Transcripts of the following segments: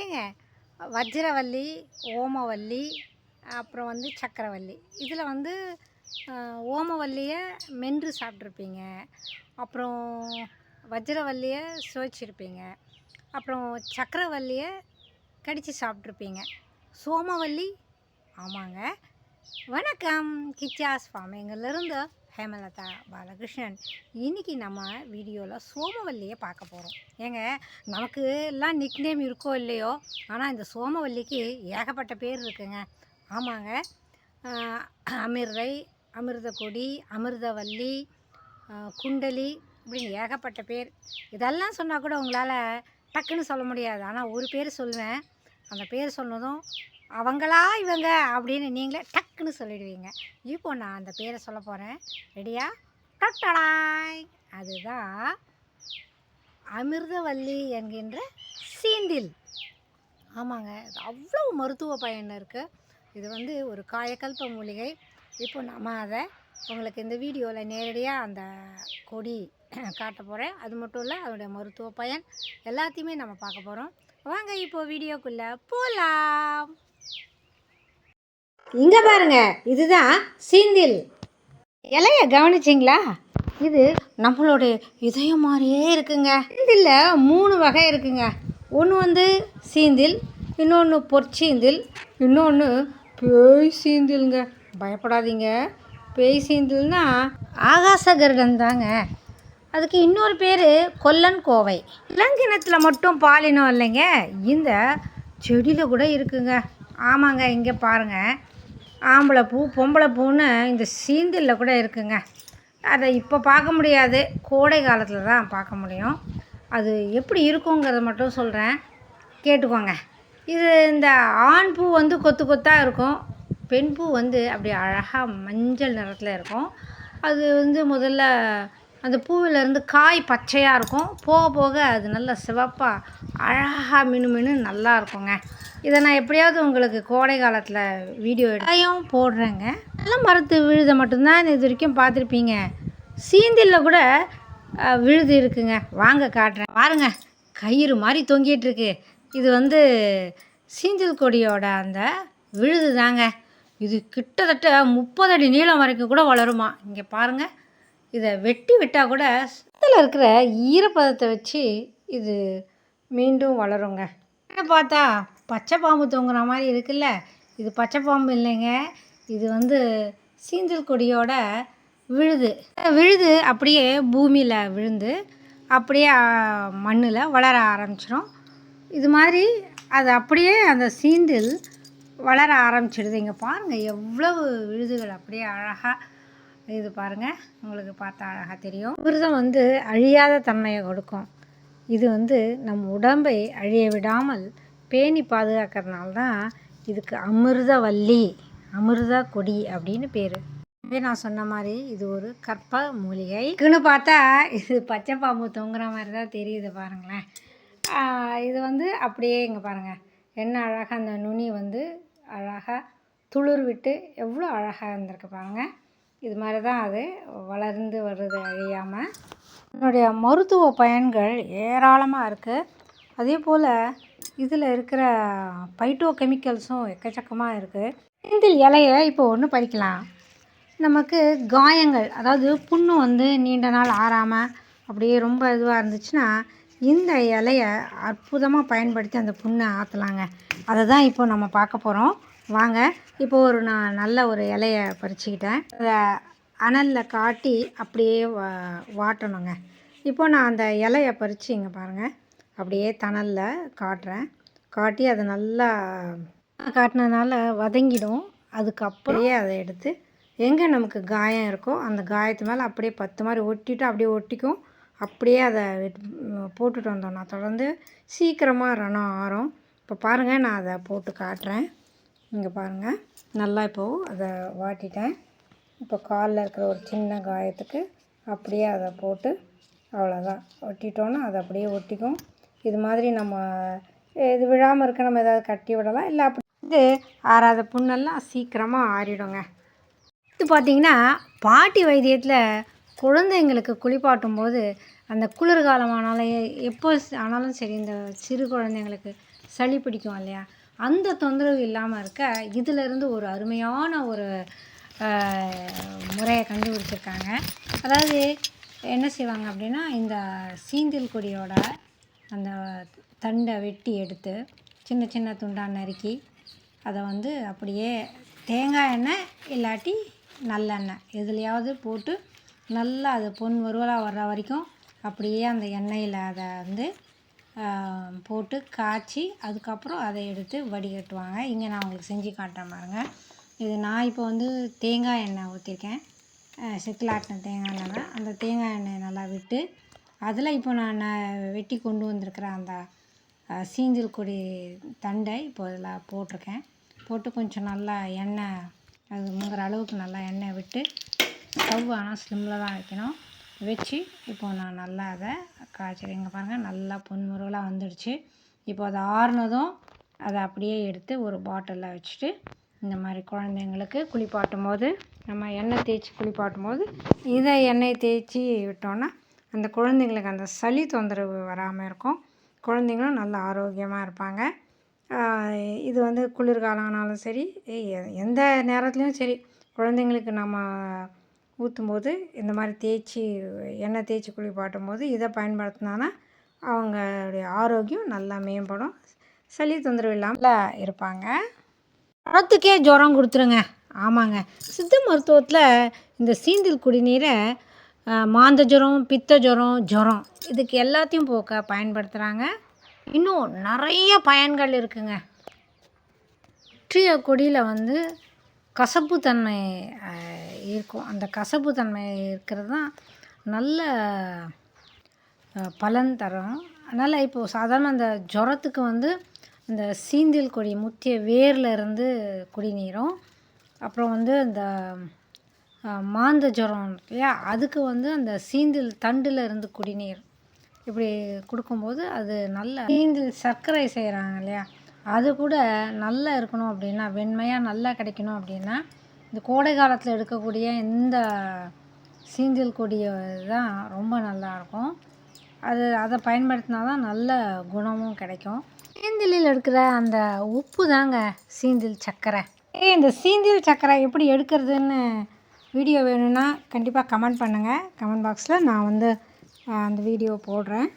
ஏங்க வஜ்ரவல்லி ஓமவல்லி அப்புறம் வந்து சக்கரவள்ளி. இதில் வந்து ஓமவல்லியை மென்று சாப்பிட்ருப்பீங்க. அப்புறம் வஜ்ரவல்லியை சுவைச்சிருப்பீங்க. அப்புறம் சக்கரவல்லியை கடித்து சாப்பிட்ருப்பீங்க. சோமவல்லி ஆமாங்க வணக்கம். கிச்சாஸ் ஃபார்மிங்கிலிருந்து ஹேமலதா பாலகிருஷ்ணன். இன்றைக்கி நம்ம வீடியோவில் சோமவல்லியை பார்க்க போகிறோம் ஏங்க நமக்கு எல்லாம் நிக்நேம் இருக்கோ இல்லையோ? ஆனால் இந்த சோமவல்லிக்கு ஏகப்பட்ட பேர் இருக்குங்க. ஆமாங்க. ஆஹ் அமிர்தை அமிர்தகொடி அமிர்தவல்லி குண்டலி இப்படின்னு ஏகப்பட்ட பேர். இதெல்லாம் சொன்னால் கூட உங்களால் டக்குன்னு சொல்ல முடியாது. ஆனால் ஒரு பேர் சொல்லுவேன். அந்த பேர் சொன்னதும் அவங்களா இவங்க அப்படின்னு நீங்களே டக்குன்னு சொல்லிடுவீங்க. இப்போ நான் அந்த பேரை சொல்ல போகிறேன் ரெடியா டொட்டடாய் அதுதான் அமிர்தவல்லி என்கின்ற சீந்தில். ஆமாங்க இது அவ்வளோ மருத்துவ பயன் இருக்குது இது வந்து ஒரு காயக்கல்ப மூலிகை. இப்போ நம்ம அதை உங்களுக்கு இந்த வீடியோவில் நேரடியாக அந்த கொடி காட்ட போகிறேன் அது மட்டும் இல்லை அதோடைய மருத்துவ பயன் எல்லாத்தையுமே நம்ம பார்க்க போகிறோம் வாங்க இப்போது வீடியோக்குள்ளே போகலாம் இங்கே பாருங்க இதுதான் சீந்தில். இலைய கவனிச்சிங்களா? இது நம்மளுடைய இதயம் மாதிரியே இருக்குங்க. சீந்தில் மூணு வகை இருக்குங்க. ஒன்று வந்து சீந்தில் இன்னொன்று பொற்சீந்தில் இன்னொன்று பேய் சீந்தில்ங்க. பயப்படாதீங்க. பேய் சீந்தில்னா ஆகாச கருடன் தாங்க. அதுக்கு இன்னொரு பேர் கொல்லன் கோவை. இளங்கினத்தில் மட்டும் பாலினம் இல்லைங்க. இந்த செடியில் கூட இருக்குங்க. ஆமாங்க இங்கே பாருங்கள் ஆம்பளை பூ பொம்பளை பூன்னு இந்த சீந்திலில் கூட இருக்குங்க. அதை இப்போ பார்க்க முடியாது. கோடை காலத்தில் தான் பார்க்க முடியும். அது எப்படி இருக்குங்கிறத மட்டும் சொல்கிறேன் கேட்டுக்கோங்க. இது இந்த ஆண் பூ வந்து கொத்து கொத்தாக இருக்கும். பெண் பூ வந்து அப்படி அழகாக மஞ்சள் நிறத்தில் இருக்கும். அது வந்து முதல்ல அந்த பூவிலேருந்து காய் பச்சையாக இருக்கும். போக போக அது நல்ல சிவப்பாக அழகாக மினு மினு நல்லா இருக்குங்க. இதை நான் எப்படியாவது உங்களுக்கு கோடை காலத்தில் வீடியோ எடுத்தையும் போடுறேங்க. நல்ல மரத்து விழுதை மட்டும்தான் இது வரைக்கும் பார்த்துருப்பீங்க. சீந்தில்ல கூட விழுது இருக்குங்க. வாங்க காட்டுறேன். பாருங்க கயிறு மாதிரி தொங்கிட்டு இருக்கு. இது வந்து சீந்தில் கொடியோட அந்த விழுது தாங்க. இது கிட்டத்தட்ட முப்பது அடி நீளம் வரைக்கும் கூட வளருமா? இங்கே பாருங்கள் இதை வெட்டி விட்டால் கூட இதில் இருக்கிற ஈரப்பதத்தை வச்சு இது மீண்டும் வளருங்க. பார்த்தா? பச்சை பாம்பு தொங்குற மாதிரி இருக்குல்ல. இது பச்சை பாம்பு இல்லைங்க. இது வந்து சீந்தல் கொடியோட விழுது. விழுது அப்படியே பூமியில் விழுந்து அப்படியே மண்ணில் வளர ஆரம்பிச்சிடும் இது மாதிரி அது அப்படியே அந்த சீந்தில் வளர ஆரம்பிச்சிடுது. இங்கே பாருங்கள் எவ்வளவு விழுதுகள் அப்படியே அழகாக இது பாருங்கள் உங்களுக்கு பார்த்தா அழகாக தெரியும். விருதம் வந்து அழியாத தன்மையை கொடுக்கும். இது வந்து நம் உடம்பை அழிய விடாமல் பேணி பாதுகாக்கிறதுனால தான் இதுக்கு அமிர்தவல்லி அமிர்த கொடி அப்படின்னு பேர். நான் சொன்ன மாதிரி இது ஒரு கற்ப மூலிகை. இதுன்னு பார்த்தா இது பச்சை பாம்பு தொங்குற மாதிரி தான் தெரியுது பாருங்களேன். இது வந்து அப்படியே இங்கே பாருங்கள் என்ன அழகாக அந்த நுனி வந்து அழகாக துளிர் விட்டு எவ்வளோ அழகாக இருந்திருக்கு பாருங்கள் இது மாதிரி தான் அது வளர்ந்து வருது அழியாமல் என்னுடைய மருத்துவ பயன்கள் ஏராளமாக இருக்குது அதே போல் இதில் இருக்கிற பைட்டோ கெமிக்கல்ஸும் எக்கச்சக்கமாக இருக்குது இதில் இலையை இப்போ ஒன்று பறிக்கலாம். நமக்கு காயங்கள் அதாவது புண்ணு வந்து நீண்ட நாள் ஆறாமல் அப்படியே ரொம்ப இதுவாக இருந்துச்சுன்னா இந்த இலையை அற்புதமாக பயன்படுத்தி அந்த புண்ணை ஆற்றலாங்க அதை தான் இப்போ நம்ம பார்க்க போகிறோம் வாங்க. இப்போ ஒரு நான் நல்ல ஒரு இலையை பறிச்சுக்கிட்டேன். அதை அனலில் காட்டி அப்படியே வா வாட்டணுங்க. இப்போ நான் அந்த இலையை பறித்து இங்கே பாருங்கள் அப்படியே தணலில் காட்டுறேன். காட்டி அதை நல்லா காட்டினதுனால வதங்கிடும். அதுக்கு அப்படியே அதை எடுத்து எங்கே நமக்கு காயம் இருக்கோ அந்த காயத்து மேலே அப்படியே பத்து மாதிரி ஒட்டிட்டு அப்படியே ஒட்டிக்கும். அப்படியே அதை போட்டுட்டு வந்தோம்னா தொடர்ந்து சீக்கிரமாக ரணம் ஆறும். இப்போ பாருங்கள் நான் அதை போட்டு காட்டுறேன். இங்கே பாருங்கள் நல்லா இப்போது அதை வாட்டிட்டேன். இப்போ காலில் இருக்கிற ஒரு சின்ன காயத்துக்கு அப்படியே அதை போட்டு அவ்வளோதான் ஒட்டிட்டோன்னா அது அப்படியே ஒட்டிக்கும். இது மாதிரி நம்ம இது விழாமல் இருக்க நம்ம எதாவது கட்டி விடலாம். இல்லை அப்படி இது ஆறாத புண்ணெல்லாம் சீக்கிரமாக ஆறிடுங்க. இது பார்த்திங்கன்னா பாட்டி வைத்தியத்தில் குழந்தைங்களுக்கு குளிப்பாட்டும் போது அந்த குளிர்காலம் ஆனாலும் எப்போ ஆனாலும் சரி இந்த சிறு குழந்தைங்களுக்கு சளி பிடிக்கும் இல்லையா? அந்த தொந்தரவு இல்லாமல் இருக்க இதிலிருந்து ஒரு அருமையான ஒரு முறையை கண்டுபிடிச்சிருக்காங்க. அதாவது என்ன செய்வாங்க அப்படின்னா இந்த சீந்தில் கொடியோட அந்த தண்டை வெட்டி எடுத்து சின்ன சின்ன துண்டாக நறுக்கி அதை வந்து அப்படியே தேங்காய் எண்ணெய் இல்லாட்டி நல்லெண்ணெய் எதுலையாவது போட்டு நல்லா அது பொன் வருவலாக வர்ற வரைக்கும் அப்படியே அந்த எண்ணெயில் அதை வந்து போட்டு காய்ச்சி அதுக்கப்புறம் அதை எடுத்து வடிகட்டுவாங்க. இங்கே நான் உங்களுக்கு செஞ்சு காட்டுறேன் பாருங்கள் இது நான் இப்போ வந்து தேங்காய் எண்ணெய் ஊற்றிருக்கேன் செக்கிலாட்டின தேங்காய் எண்ணெய் தான். அந்த தேங்காய் எண்ணெயை நல்லா விட்டு அதில் இப்போ நான் வெட்டி கொண்டு வந்திருக்கிற அந்த சீஞ்சல் சீந்தில் கொடி தண்டை இப்போ இதில் போட்டிருக்கேன். போட்டு கொஞ்சம் நல்லா எண்ணெய் அது முங்குற அளவுக்கு நல்லா எண்ணெய் விட்டு ஸ்டவ் ஆனால் ஸ்லிம்மில் தான் வைக்கணும். வச்சு இப்போது நான் நல்லா அதை காய்ச்சல் இங்கே பாருங்கள் நல்லா பொன்முருகலாக வந்துடுச்சு. இப்போ அது ஆறுனதும் அதை அப்படியே எடுத்து ஒரு பாட்டிலில் வச்சுட்டு இந்த மாதிரி குழந்தைங்களுக்கு குளிப்பாட்டும் போது நம்ம எண்ணெய் தேய்ச்சி குளிப்பாட்டும் போது இதை எண்ணெய் தேய்ச்சி விட்டோன்னா அந்த குழந்தைங்களுக்கு அந்த சளி தொந்தரவு வராமல் இருக்கும். குழந்தைங்களும் நல்ல ஆரோக்கியமாக இருப்பாங்க. இது வந்து குளிர்காலம் ஆனாலும் சரி எந்த நேரத்துலையும் சரி. குழந்தைங்களுக்கு நம்ம ஊற்றும் போது இந்த மாதிரி தேய்ச்சி எண்ணெய் தேய்ச்சி குளிப்பாட்டும் போது இதை பயன்படுத்தினான்னா அவங்களுடைய ஆரோக்கியம் நல்லா மேம்படும். சளி தொந்தரவு இல்லாமல் இருப்பாங்க. பழத்துக்கே ஜுரம் கொடுத்துருங்க. ஆமாங்க. சித்த மருத்துவத்தில் இந்த சீந்தில் குடிநீரை மாந்த ஜுரம் பித்த ஜுரம் ஜுரம் இதுக்கு எல்லாத்தையும் போக்க பயன்படுத்துகிறாங்க இன்னும் நிறைய பயன்கள் இருக்குங்க. வெற்றிய கொடியில் வந்து கசப்பு தன்மை இருக்கும். அந்த கசப்பு தன்மை இருக்கிறது தான் நல்ல பலன் தரும். அதனால் இப்போது சாதாரண அந்த ஜுரத்துக்கு வந்து இந்த சீந்தில் கொடி முத்திய வேரில் இருந்து குடிநீரும் அப்புறம் வந்து இந்த மாந்த ஜுரம் இல்லையா? அதுக்கு வந்து அந்த சீந்தில் தண்டில் இருந்து குடிநீர் இப்படி கொடுக்கும்போது அது நல்ல சீந்தில் சர்க்கரை செய்கிறாங்க இல்லையா? அது கூட நல்லா இருக்கணும் அப்படின்னா வெண்மையாக நல்லா கிடைக்கணும் அப்படின்னா இந்த கோடை காலத்தில் எடுக்கக்கூடிய இந்த சீந்தில் கொடியை தான் ரொம்ப நல்லாயிருக்கும் அது அதை பயன்படுத்தினா தான் நல்ல குணமும் கிடைக்கும். சீந்திலில் எடுக்கிற அந்த உப்பு தாங்க சீந்தில் சர்க்கரை ஏ இந்த சீந்தில் சர்க்கரை எப்படி எடுக்கிறதுன்னு வீடியோ வேணும்னா கண்டிப்பாக கமெண்ட் பண்ணுங்கள் கமெண்ட் பாக்ஸில் நான் வந்து அந்த வீடியோ போடுறேன்.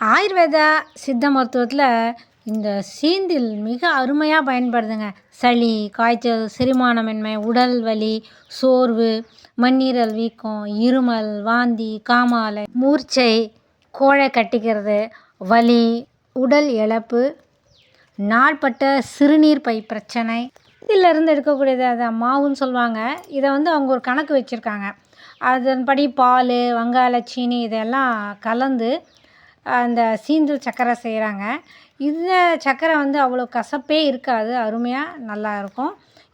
ஆயுர்வேதா சித்த மருத்துவத்தில் இந்த சீந்தில் மிக அருமையாக பயன்படுதுங்க. சளி காய்ச்சல் செரிமானமின்மை உடல் வலி சோர்வு மண்ணீரல் வீக்கம் இருமல் வாந்தி காமாலை மூர்ச்சை கோழை கட்டிக்கிறது வலி உடல் இழப்பு நாள்பட்ட சிறுநீர் பை பிரச்சனை. இதிலிருந்து எடுக்கக்கூடியது அதை மாவுன்னு சொல்லுவாங்க. இதை வந்து அவங்க ஒரு கணக்கு வச்சுருக்காங்க. அதன்படி பால் வங்காள சீனி இதெல்லாம் கலந்து அந்த சீந்தல் சக்கரை செய்கிறாங்க இந்த சக்கரை வந்து அவ்வளோ கசப்பே இருக்காது அருமையாக நல்லா இருக்கும்.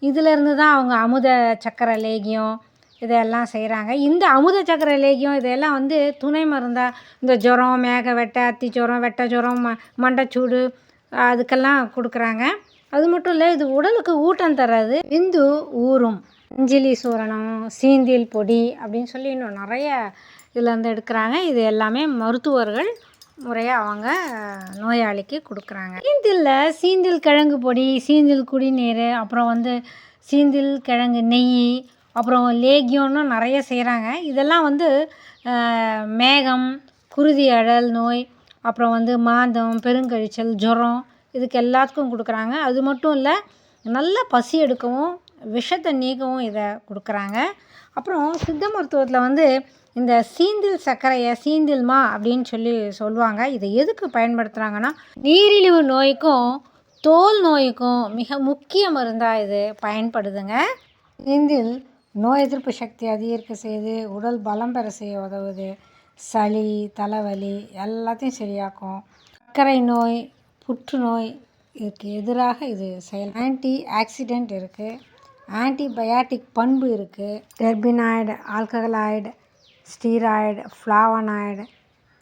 இதிலேருந்து தான் அவங்க அமுத சக்கரை லேகியம் இதெல்லாம் செய்கிறாங்க இந்த அமுத சக்கரை லேகியம் இதையெல்லாம் வந்து துணை மருந்தாக இந்த ஜுரம் மேக வெட்டை அத்தி ஜுரம் வெட்டை ஜுரம் ம மண்டைச்சூடு அதுக்கெல்லாம் கொடுக்குறாங்க. அது மட்டும் இல்லை இது உடலுக்கு ஊட்டம் தர்றது விந்து ஊறும் அஞ்சலி சூரணம் சீந்தில் பொடி அப்படின்னு சொல்லி இன்னும் நிறைய இதில் வந்து எடுக்கிறாங்க. இது எல்லாமே மருத்துவர்கள் முறையாக அவங்க நோயாளிக்கு கொடுக்குறாங்க. சீந்திலில் சீந்தில் கிழங்கு பொடி சீந்தில் குடிநீர் அப்புறம் வந்து சீந்தில் கிழங்கு நெய் அப்புறம் லேகியம்னு நிறைய செய்கிறாங்க இதெல்லாம் வந்து மேகம் குருதி அழல் நோய் அப்புறம் வந்து மாந்தம் பெருங்கழிச்சல் ஜுரம் இதுக்கு எல்லாத்துக்கும் கொடுக்குறாங்க. அது மட்டும் இல்லை நல்லா பசி எடுக்கவும் விஷத்தை நீக்கவும் இதை கொடுக்குறாங்க. அப்புறம் சித்த மருத்துவத்தில் வந்து இந்த சீந்தில் சர்க்கரையை சீந்தில்மா அப்படின்னு சொல்லி சொல்லுவாங்க. இதை எதுக்கு பயன்படுத்துகிறாங்கன்னா நீரிழிவு நோய்க்கும் தோல் நோய்க்கும் மிக முக்கிய மருந்தாக இது பயன்படுதுங்க. சீந்தில் நோய் எதிர்ப்பு சக்தி அதிகரிக்க செய்து உடல் பலம் பெற செய்ய உதவுது. சளி தலைவலி எல்லாத்தையும் சரியாக்கும். சர்க்கரை நோய் புற்றுநோய் இதுக்கு எதிராக இது செயல். ஆன்டி ஆக்சிடெண்ட் இருக்குது ஆன்டிபயாட்டிக் பண்பு இருக்குது terpenoid alkaloid steroid flavonoid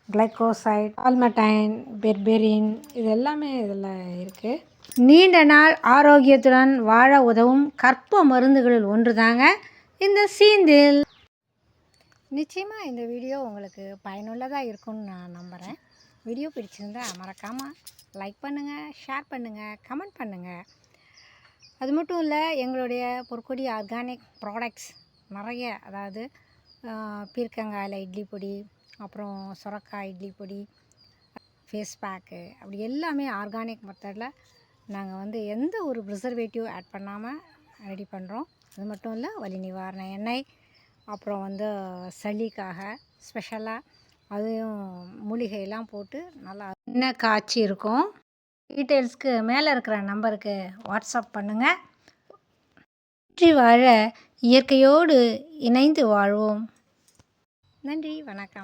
glycoside ஆல்மட்டைன் berberine இது எல்லாமே இதில் இருக்குது நீண்ட நாள் ஆரோக்கியத்துடன் வாழ உதவும் கற்ப மருந்துகளில் ஒன்று தாங்க இந்த சீந்தில். நிச்சயமாக இந்த வீடியோ உங்களுக்கு பயனுள்ளதாக இருக்கும்னு நான் நம்புகிறேன் வீடியோ பிடிச்சிருந்தா மறக்காமல் லைக் பண்ணுங்கள் ஷேர் பண்ணுங்கள் கமெண்ட் பண்ணுங்கள் அது மட்டும் இல்லை எங்களுடைய பொற்கொடி ஆர்கானிக் ப்ராடக்ட்ஸ் நிறைய அதாவது பீர்க்கங்காயில் இட்லி பொடி அப்புறம் சுரக்காய் இட்லி பொடி ஃபேஸ் பேக்கு அப்படி எல்லாமே ஆர்கானிக் மெத்தடில் நாங்கள் வந்து எந்த ஒரு ப்ரிசர்வேட்டிவ் ஆட் பண்ணாமல் ரெடி பண்ணுறோம் அது மட்டும் இல்லை வலி நிவாரண எண்ணெய் அப்புறம் வந்து சளிக்காக ஸ்பெஷலாக அதையும் மூலிகையெல்லாம் போட்டு நல்லா என்ன காய்ச்சி இருக்கும். டீட்டெயில்ஸ்க்கு மேலே இருக்கிற நம்பருக்கு வாட்ஸ்அப் பண்ணுங்கள் வெற்றி வாழ இயற்கையோடு இணைந்து வாழ்வோம். நன்றி வணக்கம்.